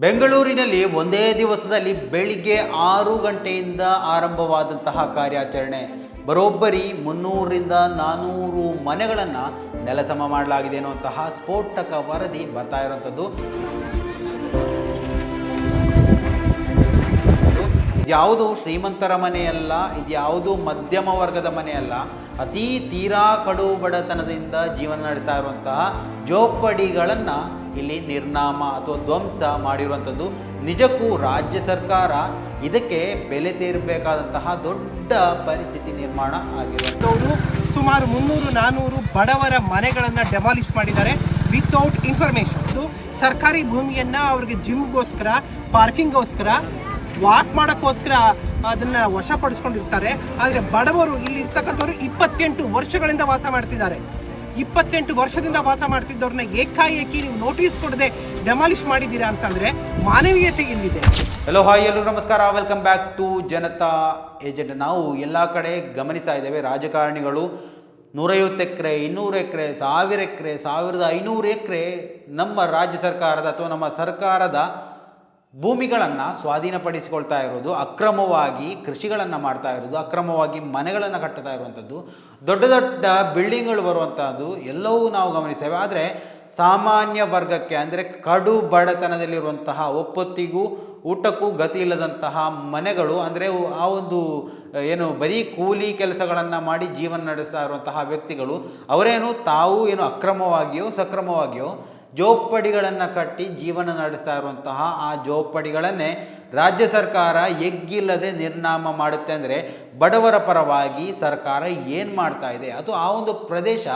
ಬೆಂಗಳೂರಿನಲ್ಲಿ ಒಂದೇ ದಿವಸದಲ್ಲಿ ಬೆಳಿಗ್ಗೆ ಆರು ಗಂಟೆಯಿಂದ ಆರಂಭವಾದಂತಹ ಕಾರ್ಯಾಚರಣೆ. ಬರೋಬ್ಬರಿ ಮುನ್ನೂರರಿಂದ ನಾನೂರು ಮನೆಗಳನ್ನು ನೆಲಸಮ ಮಾಡಲಾಗಿದೆ ಅನ್ನುವಂತಹ ಸ್ಫೋಟಕ ವರದಿ ಬರ್ತಾ ಇರುವಂಥದ್ದು. ಇದ್ಯಾವುದು ಶ್ರೀಮಂತರ ಮನೆಯಲ್ಲ, ಇದ್ಯಾವುದು ಮಧ್ಯಮ ವರ್ಗದ ಮನೆಯಲ್ಲ, ಅತೀ ತೀರಾ ಕಡು ಬಡತನದಿಂದ ಜೀವನ ನಡೆಸ್ತಾ ಇರುವಂತಹ ಜೋಪಡಿಗಳನ್ನು ಇಲ್ಲಿ ನಿರ್ನಾಮ ಅಥವಾ ಧ್ವಂಸ ಮಾಡಿರುವಂಥದ್ದು. ನಿಜಕ್ಕೂ ರಾಜ್ಯ ಸರ್ಕಾರ ಇದಕ್ಕೆ ಬೆಲೆ ತೀರಬೇಕಾದಂತಹ ದೊಡ್ಡ ಪರಿಸ್ಥಿತಿ ನಿರ್ಮಾಣ ಆಗಿರುವಂಥವರು ಸುಮಾರು ಮುನ್ನೂರು ನಾನೂರು ಬಡವರ ಮನೆಗಳನ್ನು ಡೆಮಾಲಿಷ್ ಮಾಡಿದ್ದಾರೆ ವಿತೌಟ್ ಇನ್ಫಾರ್ಮೇಶನ್ ಸರ್ಕಾರಿ ಭೂಮಿಯನ್ನು ಅವ್ರಿಗೆ ಜಿಮ್ಗೋಸ್ಕರ, ಪಾರ್ಕಿಂಗ್ಗೋಸ್ಕರ ವಾಕ್ ಮಾಡೋಕ್ಕೋಸ್ಕರ ಅದನ್ನ ವಶಪಡಿಸ್ಕೊಂಡಿರ್ತಾರೆ. ಆದರೆ ಬಡವರು ಇಲ್ಲಿ ಇರ್ತಕ್ಕಂಥವ್ರು ಇಪ್ಪತ್ತೆಂಟು ವರ್ಷಗಳಿಂದ ವಾಸ ಮಾಡ್ತಿದ್ದಾರೆ. ಇಪ್ಪತ್ತೆಂಟು ವರ್ಷದಿಂದ ವಾಸ ಮಾಡ್ತಿದ್ದವ್ರನ್ನ ಏಕಾಏಕಿ ನೀವು ನೋಟಿಸ್ ಕೊಡದೆ ಡೆಮಾಲಿಷ್ ಮಾಡಿದ್ದೀರಾ ಅಂತಂದ್ರೆ ಮಾನವೀಯತೆ ಇಲ್ಲಿದೆ ಹಲೋ ಹಾಯ್ ಎಲ್ಲರೂ, ನಮಸ್ಕಾರ. Welcome back to Janata agent ನಾವು ಎಲ್ಲ ಕಡೆ ಗಮನಿಸ್ತಾ ಇದ್ದೇವೆ. ರಾಜಕಾರಣಿಗಳು ನೂರೈವತ್ತು ಎಕರೆ, ಇನ್ನೂರು ಎಕರೆ, ಸಾವಿರ ಎಕರೆ, ಸಾವಿರದ ಐನೂರು ಎಕರೆ ನಮ್ಮ ರಾಜ್ಯ ಸರ್ಕಾರದ ಅಥವಾ ನಮ್ಮ ಸರ್ಕಾರದ ಭೂಮಿಗಳನ್ನು ಸ್ವಾಧೀನಪಡಿಸಿಕೊಳ್ತಾ ಇರೋದು, ಅಕ್ರಮವಾಗಿ ಕೃಷಿಗಳನ್ನು ಮಾಡ್ತಾ ಇರೋದು, ಅಕ್ರಮವಾಗಿ ಮನೆಗಳನ್ನು ಕಟ್ಟುತ್ತಾ ಇರುವಂಥದ್ದು, ದೊಡ್ಡ ದೊಡ್ಡ ಬಿಲ್ಡಿಂಗ್ಗಳು ಬರುವಂಥದ್ದು ಎಲ್ಲವೂ ನಾವು ಗಮನಿಸ್ತೇವೆ. ಆದರೆ ಸಾಮಾನ್ಯ ವರ್ಗಕ್ಕೆ ಅಂದರೆ ಕಡು ಬಡತನದಲ್ಲಿರುವಂತಹ ಒಪ್ಪೊತ್ತಿಗೂ ಊಟಕ್ಕೂ ಗತಿ ಇಲ್ಲದಂತಹ ಮನೆಗಳು ಅಂದರೆ ಆ ಒಂದು ಏನು ಬರೀ ಕೂಲಿ ಕೆಲಸಗಳನ್ನು ಮಾಡಿ ಜೀವನ ನಡೆಸ್ತಾ ಇರುವಂತಹ ವ್ಯಕ್ತಿಗಳು, ಅವರೇನು ತಾವು ಏನು ಅಕ್ರಮವಾಗಿಯೋ ಸಕ್ರಮವಾಗಿಯೋ ಜೋಪಡಿಗಳನ್ನು ಕಟ್ಟಿ ಜೀವನ ನಡೆಸ್ತಾ ಇರುವಂತಹ ಆ ಜೋಪಡಿಗಳನ್ನೇ ರಾಜ್ಯ ಸರ್ಕಾರ ಎಗ್ಗಿಲ್ಲದೆ ನಿರ್ನಾಮ ಮಾಡುತ್ತೆ ಅಂದರೆ ಬಡವರ ಪರವಾಗಿ ಸರ್ಕಾರ ಏನು ಮಾಡ್ತಾ ಇದೆ? ಅದು ಆ ಒಂದು ಪ್ರದೇಶ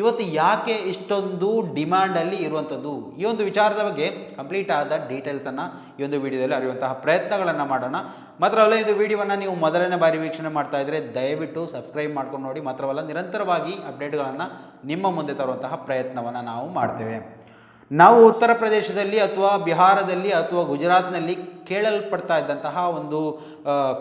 ಇವತ್ತು ಯಾಕೆ ಇಷ್ಟೊಂದು ಡಿಮ್ಯಾಂಡಲ್ಲಿ ಇರುವಂಥದ್ದು? ಈ ಒಂದು ವಿಚಾರದ ಬಗ್ಗೆ ಕಂಪ್ಲೀಟ್ ಆದ ಡೀಟೇಲ್ಸನ್ನು ಈ ಒಂದು ವಿಡಿಯೋದಲ್ಲಿ ಅರಿಯುವಂತಹ ಪ್ರಯತ್ನಗಳನ್ನು ಮಾಡೋಣ. ಮಾತ್ರವಲ್ಲ ಇದು ವಿಡಿಯೋವನ್ನು ನೀವು ಮೊದಲನೇ ಬಾರಿ ವೀಕ್ಷಣೆ ಮಾಡ್ತಾ ಇದ್ದರೆ ದಯವಿಟ್ಟು ಸಬ್ಸ್ಕ್ರೈಬ್ ಮಾಡ್ಕೊಂಡು ನೋಡಿ. ಮಾತ್ರವಲ್ಲ, ನಿರಂತರವಾಗಿ ಅಪ್ಡೇಟ್ಗಳನ್ನು ನಿಮ್ಮ ಮುಂದೆ ತರುವಂತಹ ಪ್ರಯತ್ನವನ್ನು ನಾವು ಮಾಡ್ತೇವೆ. ನಾವು ಉತ್ತರ ಪ್ರದೇಶದಲ್ಲಿ ಅಥವಾ ಬಿಹಾರದಲ್ಲಿ ಅಥವಾ ಗುಜರಾತ್ನಲ್ಲಿ ಕೇಳಲ್ಪಡ್ತಾ ಇದ್ದಂತಹ ಒಂದು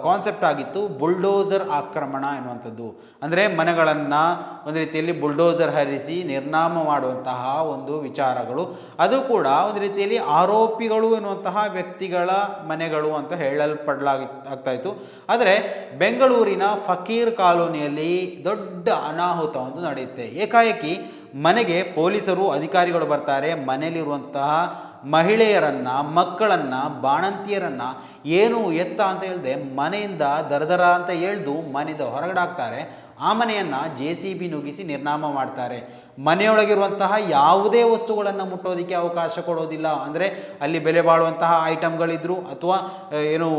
ಕಾನ್ಸೆಪ್ಟ್ ಆಗಿತ್ತು ಬುಲ್ಡೋಸರ್ ಆಕ್ರಮಣ ಎನ್ನುವಂಥದ್ದು. ಅಂದರೆ ಮನೆಗಳನ್ನು ಒಂದು ರೀತಿಯಲ್ಲಿ ಬುಲ್ಡೋಸರ್ ಹರಿಸಿ ನಿರ್ನಾಮ ಮಾಡುವಂತಹ ಒಂದು ವಿಚಾರಗಳು. ಅದು ಕೂಡ ಒಂದು ರೀತಿಯಲ್ಲಿ ಆರೋಪಿಗಳು ಎನ್ನುವಂತಹ ವ್ಯಕ್ತಿಗಳ ಮನೆಗಳು ಅಂತ ಹೇಳಲ್ಪಡಲಾಗಿ, ಆಗ್ತಾ ಇತ್ತು. ಆದರೆ ಬೆಂಗಳೂರಿನ ಫಕೀರ್ ಕಾಲೋನಿಯಲ್ಲಿ ದೊಡ್ಡ ಅನಾಹುತ ಒಂದು ನಡೆಯುತ್ತೆ. ಏಕಾಏಕಿ ಮನೆಗೆ ಪೊಲೀಸರು, ಅಧಿಕಾರಿಗಳು ಬರ್ತಾರೆ. ಮನೆಯಲ್ಲಿರುವಂತಹ ಮಹಿಳೆಯರನ್ನು, ಮಕ್ಕಳನ್ನು, ಬಾಣಂತಿಯರನ್ನು ಏನು ಎತ್ತ ಅಂತ ಹೇಳಿದೆ, ಮನೆಯಿಂದ ದರದರ ಅಂತ ಹೇಳ್ದು ಮನೆಯಿಂದ ಹೊರಗಡೆ ಹಾಕ್ತಾರೆ ಆ ಮನೆಯನ್ನು ಜೆ ಸಿ ಬಿ ನುಗ್ಗಿಸಿ ನಿರ್ನಾಮ ಮಾಡ್ತಾರೆ. ಮನೆಯೊಳಗಿರುವಂತಹ ಯಾವುದೇ ವಸ್ತುಗಳನ್ನು ಮುಟ್ಟೋದಕ್ಕೆ ಅವಕಾಶ ಕೊಡೋದಿಲ್ಲ. ಅಂದರೆ ಅಲ್ಲಿ ಬೆಲೆ ಬಾಳುವಂತಹ ಐಟಮ್ಗಳಿದ್ರು ಅಥವಾ ಏನು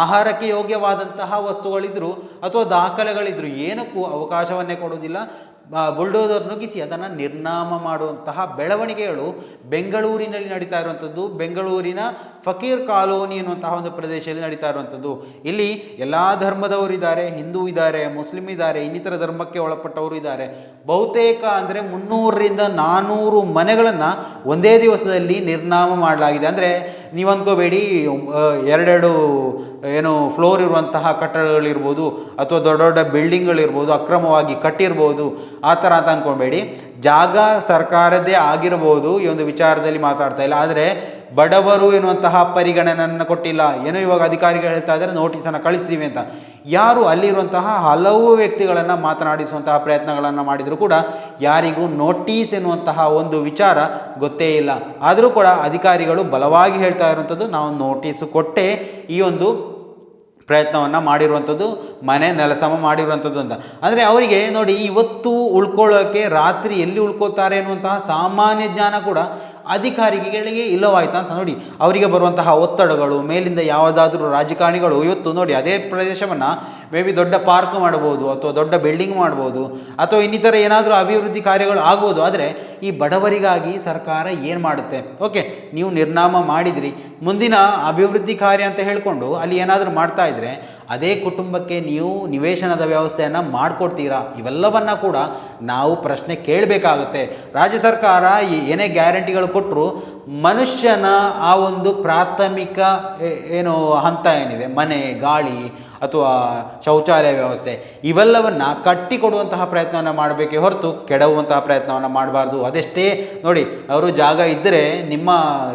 ಆಹಾರಕ್ಕೆ ಯೋಗ್ಯವಾದಂತಹ ವಸ್ತುಗಳಿದ್ರು ಅಥವಾ ದಾಖಲೆಗಳಿದ್ರು, ಏನಕ್ಕೂ ಅವಕಾಶವನ್ನೇ ಕೊಡೋದಿಲ್ಲ. ಬ- ಬುಲ್ಡೋಸರ್ ನುಗ್ಗಿಸಿ ಅದನ್ನು ನಿರ್ನಾಮ ಮಾಡುವಂತಹ ಬೆಳವಣಿಗೆಗಳು ಬೆಂಗಳೂರಿನಲ್ಲಿ ನಡೀತಾ ಇರುವಂಥದ್ದು. ಬೆಂಗಳೂರಿನ ಫಕೀರ್ ಕಾಲೋನಿ ಎನ್ನುವಂತಹ ಒಂದು ಪ್ರದೇಶದಲ್ಲಿ ನಡೀತಾ ಇರುವಂಥದ್ದು. ಇಲ್ಲಿ ಎಲ್ಲ ಧರ್ಮದವರು ಇದ್ದಾರೆ, ಹಿಂದೂ ಇದ್ದಾರೆ, ಮುಸ್ಲಿಂ ಇದ್ದಾರೆ, ಇನ್ನಿತರ ಧರ್ಮಕ್ಕೆ ಒಳಪಟ್ಟವರು ಇದ್ದಾರೆ. ಬಹುತೇಕ ಅಂದರೆ ಮುನ್ನೂರರಿಂದ ನಾನ್ನೂರು ಮನೆಗಳನ್ನು ಒಂದೇ ದಿವಸದಲ್ಲಿ ನಿರ್ನಾಮ ಮಾಡಲಾಗಿದೆ. ಅಂದರೆ ನೀವು ಅಂದ್ಕೋಬೇಡಿ ಎರಡೆರಡು, ಏನು, ಫ್ಲೋರ್ ಇರುವಂತಹ ಕಟ್ಟಡಗಳಿರ್ಬೋದು ಅಥವಾ ದೊಡ್ಡ ದೊಡ್ಡ ಬಿಲ್ಡಿಂಗ್ಗಳಿರ್ಬೋದು, ಅಕ್ರಮವಾಗಿ ಕಟ್ಟಿರ್ಬೋದು, ಆ ಥರ ಅಂತ ಅಂದ್ಕೊಬೇಡಿ ಜಾಗ ಸರ್ಕಾರದ್ದೇ ಆಗಿರ್ಬೋದು ಈ ಒಂದು ವಿಚಾರದಲ್ಲಿ ಮಾತಾಡ್ತಾ ಇಲ್ಲ. ಆದರೆ ಬಡವರು ಎನ್ನುವಂತಹ ಪರಿಗಣನೆಯನ್ನು ಕೊಟ್ಟಿಲ್ಲ. ಏನೋ ಇವಾಗ ಅಧಿಕಾರಿಗಳು ಹೇಳ್ತಾ ಇದ್ದಾರೆ, ನೋಟಿಸನ್ನು ಕಳಿಸ್ತೀವಿ ಅಂತ. ಯಾರು ಅಲ್ಲಿರುವಂತಹ ಹಲವು ವ್ಯಕ್ತಿಗಳನ್ನು ಮಾತನಾಡಿಸುವಂತಹ ಪ್ರಯತ್ನಗಳನ್ನು ಮಾಡಿದರೂ ಕೂಡ ಯಾರಿಗೂ ನೋಟಿಸ್ ಎನ್ನುವಂತಹ ಒಂದು ವಿಚಾರ ಗೊತ್ತೇ ಇಲ್ಲ. ಆದರೂ ಕೂಡ ಅಧಿಕಾರಿಗಳು ಬಲವಾಗಿ ಹೇಳ್ತಾ ಇರುವಂಥದ್ದು, ನಾವು ನೋಟಿಸ್ ಕೊಟ್ಟೇ ಈ ಒಂದು ಪ್ರಯತ್ನವನ್ನು ಮಾಡಿರುವಂಥದ್ದು, ಮನೆ ನೆಲಸಮ ಮಾಡಿರುವಂಥದ್ದು ಅಂತ. ಅಂದರೆ ಅವರಿಗೆ ನೋಡಿ ಇವತ್ತು ಉಳ್ಕೊಳ್ಳೋಕ್ಕೆ ರಾತ್ರಿ ಎಲ್ಲಿ ಉಳ್ಕೋತಾರೆ ಅನ್ನುವಂತಹ ಸಾಮಾನ್ಯ ಜ್ಞಾನ ಕೂಡ ಅಧಿಕಾರಿಗಳಿಗೆ ಇಲ್ಲವಾಯ್ತು ಅಂತ ನೋಡಿ. ಅವರಿಗೆ ಬರುವಂತಹ ಒತ್ತಡಗಳು, ಮೇಲಿಂದ ಯಾವುದಾದ್ರೂ ರಾಜಕಾರಣಿಗಳು ಇವತ್ತು ನೋಡಿ ಅದೇ ಪ್ರದೇಶವನ್ನು ಮೇ ಬಿ ದೊಡ್ಡ ಪಾರ್ಕ್ ಮಾಡ್ಬೋದು ಅಥವಾ ದೊಡ್ಡ ಬಿಲ್ಡಿಂಗ್ ಮಾಡ್ಬೋದು ಅಥವಾ ಇನ್ನಿತರ ಏನಾದರೂ ಅಭಿವೃದ್ಧಿ ಕಾರ್ಯಗಳು ಆಗ್ಬೋದು. ಆದರೆ ಈ ಬಡವರಿಗಾಗಿ ಸರ್ಕಾರ ಏನು ಮಾಡುತ್ತೆ? ಓಕೆ, ನೀವು ನಿರ್ನಾಮ ಮಾಡಿದ್ರಿ. ಮುಂದಿನ ಅಭಿವೃದ್ಧಿ ಕಾರ್ಯ ಅಂತ ಹೇಳಿಕೊಂಡು ಅಲ್ಲಿ ಏನಾದರೂ ಮಾಡ್ತಾ ಇದ್ರೆ ಅದೇ ಕುಟುಂಬಕ್ಕೆ ನೀವು ನಿವೇಶನದ ವ್ಯವಸ್ಥೆಯನ್ನು ಮಾಡಿಕೊಡ್ತೀರಾ? ಇವೆಲ್ಲವನ್ನು ಕೂಡ ನಾವು ಪ್ರಶ್ನೆ ಕೇಳಬೇಕಾಗುತ್ತೆ. ರಾಜ್ಯ ಸರ್ಕಾರ ಏನೇ ಗ್ಯಾರಂಟಿಗಳು ಕೊಟ್ಟರು ಮನುಷ್ಯನ ಆ ಒಂದು ಪ್ರಾಥಮಿಕ ಏನು ಹಂತ ಏನಿದೆ? ಮನೆ, ಗಾಳಿ ಅಥವಾ ಶೌಚಾಲಯ ವ್ಯವಸ್ಥೆ, ಇವೆಲ್ಲವನ್ನು ಕಟ್ಟಿಕೊಡುವಂತಹ ಪ್ರಯತ್ನವನ್ನು ಮಾಡಬೇಕೇ ಹೊರತು ಕೆಡವುವಂತಹ ಪ್ರಯತ್ನವನ್ನು ಮಾಡಬಾರ್ದು. ಅದೆಷ್ಟೇ ನೋಡಿ, ಅವರು ಜಾಗ ಇದ್ದರೆ ನಿಮ್ಮ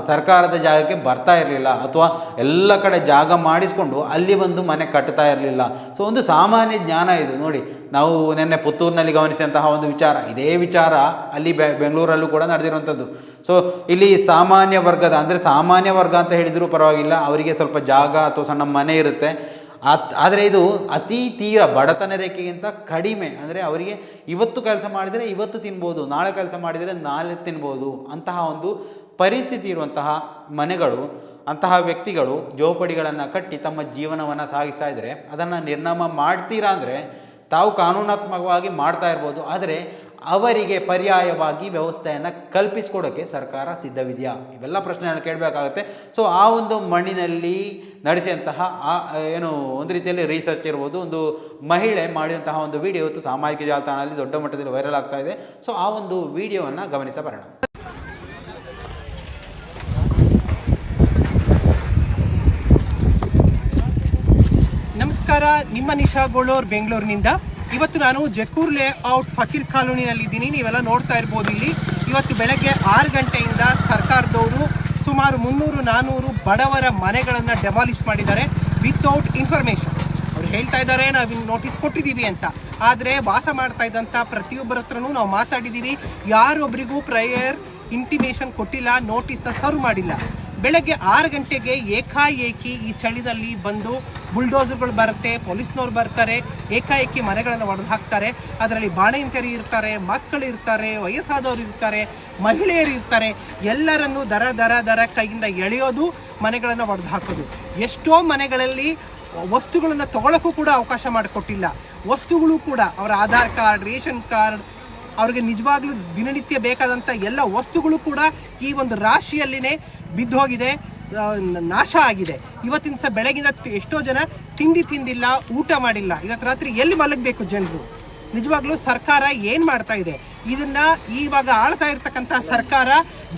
ಸರ್ಕಾರದ ಜಾಗಕ್ಕೆ ಬರ್ತಾ ಇರಲಿಲ್ಲ ಅಥವಾ ಎಲ್ಲ ಕಡೆ ಜಾಗ ಮಾಡಿಸಿಕೊಂಡು ಅಲ್ಲಿ ಬಂದು ಮನೆ ಕಟ್ತಾ ಇರಲಿಲ್ಲ. ಸೊ ಒಂದು ಸಾಮಾನ್ಯ ಜ್ಞಾನ ಇದು. ನೋಡಿ, ನಾವು ನಿನ್ನೆ ಪುತ್ತೂರಿನಲ್ಲಿ ಗಮನಿಸಿದಂತಹ ಒಂದು ವಿಚಾರ. ಇದೇ ವಿಚಾರ ಅಲ್ಲಿ ಬೆಂಗಳೂರಲ್ಲೂ ಕೂಡ ನಡೆದಿರುವಂಥದ್ದು. ಸೊ ಇಲ್ಲಿ ಸಾಮಾನ್ಯ ವರ್ಗದ, ಅಂದರೆ ಸಾಮಾನ್ಯ ವರ್ಗ ಅಂತ ಹೇಳಿದರೂ ಪರವಾಗಿಲ್ಲ. ಅವರಿಗೆ ಸ್ವಲ್ಪ ಜಾಗ ಅಥವಾ ಸಣ್ಣ ಮನೆ ಇರುತ್ತೆ. ಆದರೆ ಇದು ಅತಿ ತೀರ ಬಡತನ ರೇಖೆಗಿಂತ ಕಡಿಮೆ. ಅಂದರೆ ಅವರಿಗೆ ಇವತ್ತು ಕೆಲಸ ಮಾಡಿದರೆ ಇವತ್ತು ತಿನ್ಬೋದು, ನಾಳೆ ಕೆಲಸ ಮಾಡಿದರೆ ನಾಳೆ ತಿನ್ಬೋದು ಅಂತಹ ಒಂದು ಪರಿಸ್ಥಿತಿ ಇರುವಂತಹ ಮನೆಗಳು, ಅಂತಹ ವ್ಯಕ್ತಿಗಳು ಜೋಪಡಿಗಳನ್ನು ಕಟ್ಟಿ ತಮ್ಮ ಜೀವನವನ್ನು ಸಾಗಿಸ್ತಾ ಇದ್ದರೆ, ಅದನ್ನು ನಿರ್ನಾಮ ಮಾಡ್ತೀರಾ ಅಂದರೆ ತಾವು ಕಾನೂನಾತ್ಮಕವಾಗಿ ಮಾಡ್ತಾ ಇರ್ಬೋದು. ಆದರೆ ಅವರಿಗೆ ಪರ್ಯಾಯವಾಗಿ ವ್ಯವಸ್ಥೆಯನ್ನು ಕಲ್ಪಿಸ್ಕೊಡೋಕ್ಕೆ ಸರ್ಕಾರ ಸಿದ್ಧವಿದೆಯಾ? ಇವೆಲ್ಲ ಪ್ರಶ್ನೆಗಳನ್ನು ಕೇಳಬೇಕಾಗುತ್ತೆ. ಸೊ ಆ ಒಂದು ಮಣ್ಣಿನಲ್ಲಿ ನಡೆಸಿದಂತಹ, ಆ, ಏನು, ಒಂದು ರೀತಿಯಲ್ಲಿ ರಿಸರ್ಚ್ ಇರ್ಬೋದು, ಒಂದು ಮಹಿಳೆ ಮಾಡಿದಂತಹ ಒಂದು ವಿಡಿಯೋ ಇವತ್ತು ಸಾಮಾಜಿಕ ಜಾಲತಾಣದಲ್ಲಿ ದೊಡ್ಡ ಮಟ್ಟದಲ್ಲಿ ವೈರಲ್ ಆಗ್ತಾ ಇದೆ. ಸೊ ಆ ಒಂದು ವಿಡಿಯೋವನ್ನು ಗಮನಿಸಬರೋಣ. ನಮಸ್ಕಾರ, ನಿಮ್ಮ ನಿಶಾ ಗೋಳೋರ್ ಬೆಂಗಳೂರಿನಿಂದ. ಇವತ್ತು ನಾನು ಜಕೂರ್ ಲೇಔಟ್ ಫಕೀರ್ ಕಾಲೋನಿನಲ್ಲಿ ಇದ್ದೀನಿ. ನೀವೆಲ್ಲ ನೋಡ್ತಾ ಇರ್ಬೋದು ಇಲ್ಲಿ. ಇವತ್ತು ಬೆಳಗ್ಗೆ ಆರು ಗಂಟೆಯಿಂದ ಸರ್ಕಾರದವರು ಸುಮಾರು ಮುನ್ನೂರು ನಾನ್ನೂರು ಬಡವರ ಮನೆಗಳನ್ನು ಡೆಮಾಲಿಷ್ ಮಾಡಿದ್ದಾರೆ ವಿತೌಟ್ ಇನ್ಫಾರ್ಮೇಷನ್ ಅವ್ರು ಹೇಳ್ತಾ ಇದ್ದಾರೆ, ನಾವು ನೋಟಿಸ್ ಕೊಟ್ಟಿದ್ದೀವಿ ಅಂತ. ಆದರೆ ವಾಸ ಮಾಡ್ತಾ ಇದ್ದಂಥ ಪ್ರತಿಯೊಬ್ಬರ ಹತ್ರನೂ ನಾವು ಮಾತಾಡಿದ್ದೀವಿ. ಯಾರೊಬ್ಬರಿಗೂ ಪ್ರಯರ್ ಇಂಟಿಮೇಷನ್ ಕೊಟ್ಟಿಲ್ಲ ನೋಟಿಸ್ನ ಸರ್ವ್ ಮಾಡಿಲ್ಲ. ಬೆಳಗ್ಗೆ ಆರು ಗಂಟೆಗೆ ಏಕಾಏಕಿ ಈ ಚಳಿದಲ್ಲಿ ಬಂದು ಬುಲ್ಡೋಸರ್ಗಳು ಬರುತ್ತೆ, ಪೊಲೀಸ್ನವ್ರು ಬರ್ತಾರೆ, ಏಕಾಏಕಿ ಮನೆಗಳನ್ನು ಒಡೆದು ಹಾಕ್ತಾರೆ. ಅದರಲ್ಲಿ ಬಾಣಂತಿಯರು ಇರ್ತಾರೆ, ಮಕ್ಕಳು ಇರ್ತಾರೆ, ವಯಸ್ಸಾದವರು ಇರ್ತಾರೆ, ಮಹಿಳೆಯರು ಇರ್ತಾರೆ. ಎಲ್ಲರನ್ನು ದರ ದರ ದರ ಕೈಯಿಂದ ಎಳೆಯೋದು, ಮನೆಗಳನ್ನು ಒಡೆದು ಹಾಕೋದು. ಎಷ್ಟೋ ಮನೆಗಳಲ್ಲಿ ವಸ್ತುಗಳನ್ನು ತಗೊಳ್ಳೋಕ್ಕೂ ಕೂಡ ಅವಕಾಶ ಮಾಡಿಕೊಟ್ಟಿಲ್ಲ. ವಸ್ತುಗಳು ಕೂಡ, ಅವರ ಆಧಾರ್ ಕಾರ್ಡ್, ರೇಷನ್ ಕಾರ್ಡ್, ಅವರಿಗೆ ನಿಜವಾಗ್ಲೂ ದಿನನಿತ್ಯ ಬೇಕಾದಂಥ ಎಲ್ಲ ವಸ್ತುಗಳು ಕೂಡ ಈ ಒಂದು ರಾಶಿಯಲ್ಲಿನೇ ಬಿದ್ದು ಹೋಗಿದೆ ನಾಶ ಆಗಿದೆ. ಇವತ್ತಿನ ಸಹ ಬೆಳಗಿನ ಎಷ್ಟೋ ಜನ ತಿಂಡಿ ತಿಂದಿಲ್ಲ, ಊಟ ಮಾಡಿಲ್ಲ. ಇವತ್ತು ರಾತ್ರಿ ಎಲ್ಲಿ ಮಲಗಬೇಕು ಜನರು? ನಿಜವಾಗ್ಲೂ ಸರ್ಕಾರ ಏನು ಮಾಡ್ತಾ ಇದೆ? ಇದನ್ನ ಇವಾಗ ಆಳ್ತಾ ಇರ್ತಕ್ಕಂಥ ಸರ್ಕಾರ,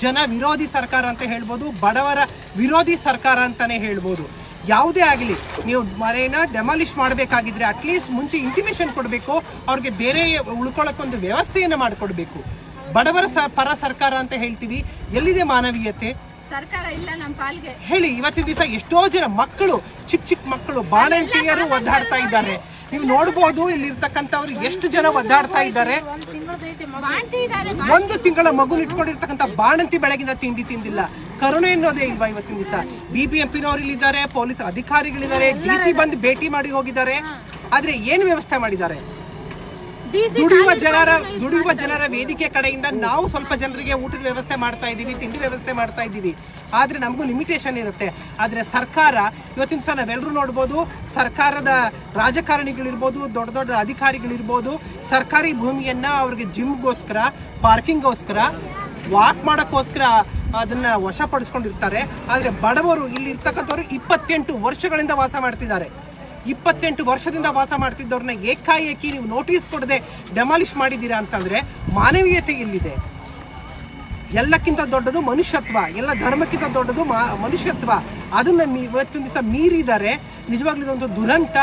ಜನ ವಿರೋಧಿ ಸರ್ಕಾರ ಅಂತ ಹೇಳ್ಬೋದು, ಬಡವರ ವಿರೋಧಿ ಸರ್ಕಾರ ಅಂತಾನೆ ಹೇಳ್ಬೋದು. ಯಾವುದೇ ಆಗಲಿ, ನೀವು ಮನೆಯನ್ನ ಡೆಮಾಲಿಷ್ ಮಾಡಬೇಕಾಗಿದ್ರೆ ಅಟ್ಲೀಸ್ಟ್ ಮುಂಚೆ ಇಂಟಿಮೇಷನ್ ಕೊಡಬೇಕು, ಅವ್ರಿಗೆ ಬೇರೆ ಉಳ್ಕೊಳ್ಳೋಕ್ಕೊಂದು ವ್ಯವಸ್ಥೆಯನ್ನು ಮಾಡಿಕೊಡ್ಬೇಕು. ಬಡವರ ಸ, ಪರ ಸರ್ಕಾರ ಅಂತ ಹೇಳ್ತೀವಿ. ಎಲ್ಲಿದೆ ಮಾನವೀಯತೆ? ಸರ್ಕಾರ ಇಲ್ಲ ನಮ್ಮ ಪಾಲ್ಗೆ. ಹೇಳಿ ಇವತ್ತಿನ ದಿವಸ ಎಷ್ಟೋ ಜನ ಮಕ್ಕಳು ಚಿಕ್ಕ ಚಿಕ್ಕ ಮಕ್ಕಳು ಬಾಣಂತಿಯರು ಒದ್ದಾಡ್ತಾ ಇದ್ದಾರೆ. ನೀವು ನೋಡ್ಬೋದು ಇಲ್ಲಿ ಇರ್ತಕ್ಕಂಥವ್ರು ಎಷ್ಟು ಜನ ಒದ್ದಾಡ್ತಾ ಇದ್ದಾರೆ. ಒಂದು ತಿಂಗಳ ಮಗು ಇಟ್ಕೊಂಡಿರ್ತಕ್ಕಂಥ ಬಾಣಂತಿ ಬೆಳಗಿನ ತಿಂಡಿ ತಿಂದಿಲ್ಲ. ಕರುಣೆ ಅನ್ನೋದೇ ಇಲ್ವಾ ಇವತ್ತಿನ ದಿವಸ? ಬಿ ಬಿ ಎಂ ಇಲ್ಲಿದ್ದಾರೆ ಪೊಲೀಸ್ ಅಧಿಕಾರಿಗಳಿದ್ದಾರೆ ಡಿ ಸಿ ಬಂದು ಭೇಟಿ ಮಾಡಿ ಹೋಗಿದ್ದಾರೆ. ಆದ್ರೆ ಏನು ವ್ಯವಸ್ಥೆ ಮಾಡಿದ್ದಾರೆ? ಡಿಸಿ ದುಡಿಯುವ ಜನರ ದುಡಿಯುವ ಜನರ ವೇದಿಕೆ ಕಡೆಯಿಂದ ನಾವು ಸ್ವಲ್ಪ ಜನರಿಗೆ ಊಟದ ವ್ಯವಸ್ಥೆ ಮಾಡ್ತಾ ಇದ್ದೀವಿ ತಿಂಡಿ ವ್ಯವಸ್ಥೆ ಮಾಡ್ತಾ ಇದ್ದೀವಿ. ಆದ್ರೆ ನಮಗೂ ಲಿಮಿಟೇಷನ್ ಇರುತ್ತೆ. ಆದ್ರೆ ಸರ್ಕಾರ ಇವತ್ತಿನ ಸಲ ನಾವೆಲ್ಲರೂ ನೋಡ್ಬೋದು ಸರ್ಕಾರದ ರಾಜಕಾರಣಿಗಳಿರ್ಬೋದು ದೊಡ್ಡ ದೊಡ್ಡ ಅಧಿಕಾರಿಗಳಿರ್ಬೋದು ಸರ್ಕಾರಿ ಭೂಮಿಯನ್ನ ಅವ್ರಿಗೆ ಜಿಮ್ಗೋಸ್ಕರ ಪಾರ್ಕಿಂಗ್ಗೋಸ್ಕರ ವಾಕ್ ಮಾಡೋಕ್ಕೋಸ್ಕರ ಅದನ್ನ ವಶಪಡಿಸ್ಕೊಂಡಿರ್ತಾರೆ. ಆದ್ರೆ ಬಡವರು ಇಲ್ಲಿ ಇರ್ತಕ್ಕಂಥವ್ರು ಇಪ್ಪತ್ತೆಂಟು ವರ್ಷಗಳಿಂದ ವಾಸ ಮಾಡ್ತಿದ್ದಾರೆ. ಇಪ್ಪತ್ತೆಂಟು ವರ್ಷದಿಂದ ವಾಸ ಮಾಡ್ತಿದ್ದವ್ರನ್ನ ಏಕಾಏಕಿ ನೀವು ನೋಟಿಸ್ ಕೊಡದೆ ಡೆಮಾಲಿಷ್ ಮಾಡಿದ್ದೀರಾ ಅಂತಂದ್ರೆ ಮಾನವೀಯತೆ ಇಲ್ಲಿದೆ. ಎಲ್ಲಕ್ಕಿಂತ ದೊಡ್ಡದು ಮನುಷ್ಯತ್ವ, ಎಲ್ಲ ಧರ್ಮಕ್ಕಿಂತ ದೊಡ್ಡದು ಮಾ- ಮನುಷ್ಯತ್ವ. ಅದನ್ನ ಮೀ- ಇವತ್ತಿನ ದಿವಸ ಮೀರಿದ್ದಾರೆ. ನಿಜವಾಗ್ಲೂ ಇದೊಂದು ದುರಂತ.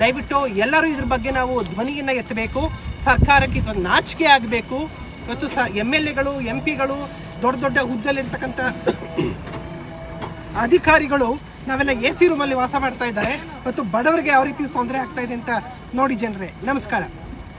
ದಯವಿಟ್ಟು ಎಲ್ಲರೂ ಇದ್ರ ಬಗ್ಗೆ ನಾವು ಧ್ವನಿಯನ್ನ ಎತ್ತಬೇಕು. ಸರ್ಕಾರಕ್ಕೆ ಇದೊಂದು ನಾಚಿಕೆ ಆಗಬೇಕು. ಇವತ್ತು ಸ ಎಂ ಎಲ್ ಎಗಳು, ಎಂ ಪಿಗಳು, ದೊಡ್ಡ ದೊಡ್ಡ ಹುದ್ದೆಲಿರ್ತಕ್ಕಂಥ ಅಧಿಕಾರಿಗಳು ನಾವೆಲ್ಲ ಎ ಸಿ ರೂಮಲ್ಲಿ ವಾಸ ಮಾಡ್ತಾ ಇದ್ದಾರೆ. ಮತ್ತು ಬಡವರಿಗೆ ಯಾವ ರೀತಿ ತೊಂದರೆ ಆಗ್ತಾ ಇದೆ ಅಂತ ನೋಡಿ ಜನರೇ. ನಮಸ್ಕಾರ.